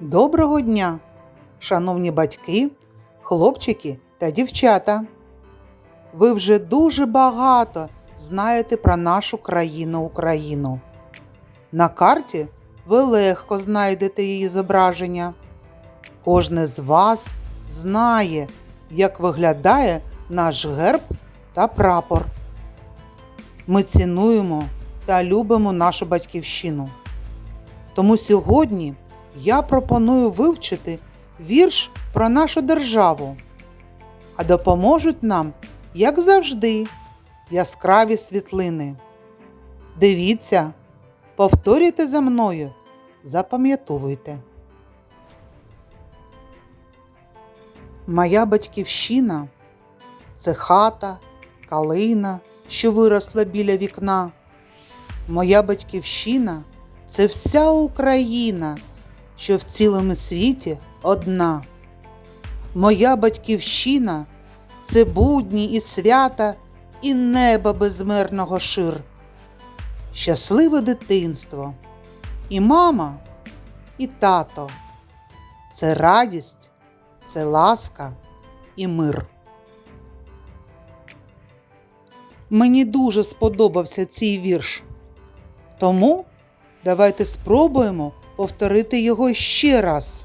Доброго дня, шановні батьки, хлопчики та дівчата. Ви вже дуже багато знаєте про нашу країну Україну. На карті ви легко знайдете її зображення. Кожне з вас знає, як виглядає наш герб та прапор. Ми цінуємо та любимо нашу батьківщину. Тому сьогодні я пропоную вивчити вірш про нашу державу. А допоможуть нам, як завжди, яскраві світлини. Дивіться, повторюйте за мною, запам'ятовуйте. Моя батьківщина це хата, калина, що виросла біля вікна. Моя батьківщина це вся Україна, що в цілому світі одна. Моя батьківщина це будні і свята, і небо безмерного шир. Щасливе дитинство, і мама, і тато. Це радість, це ласка і мир. Мені дуже сподобався цей вірш. Тому давайте спробуємо повторити його ще раз.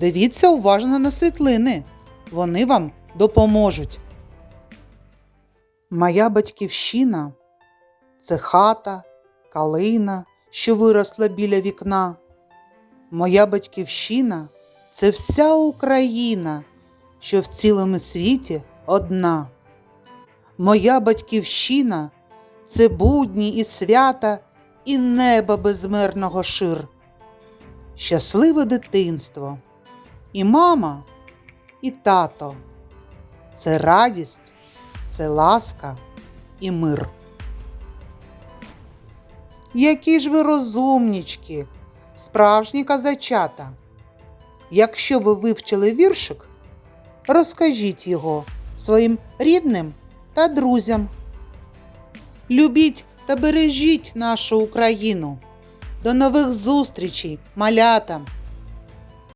Дивіться уважно на світлини, вони вам допоможуть. Моя батьківщина це хата, калина, що виросла біля вікна. Моя батьківщина це вся Україна, що в цілому світі одна. Моя батьківщина це будні і свята, і небо безмерного шир. Щасливе дитинство, і мама, і тато. Це радість, це ласка і мир. Які ж ви розумнічки, справжні казачата. Якщо ви вивчили віршик, розкажіть його своїм рідним та друзям. Любіть та бережіть нашу Україну. До нових зустрічей, малята!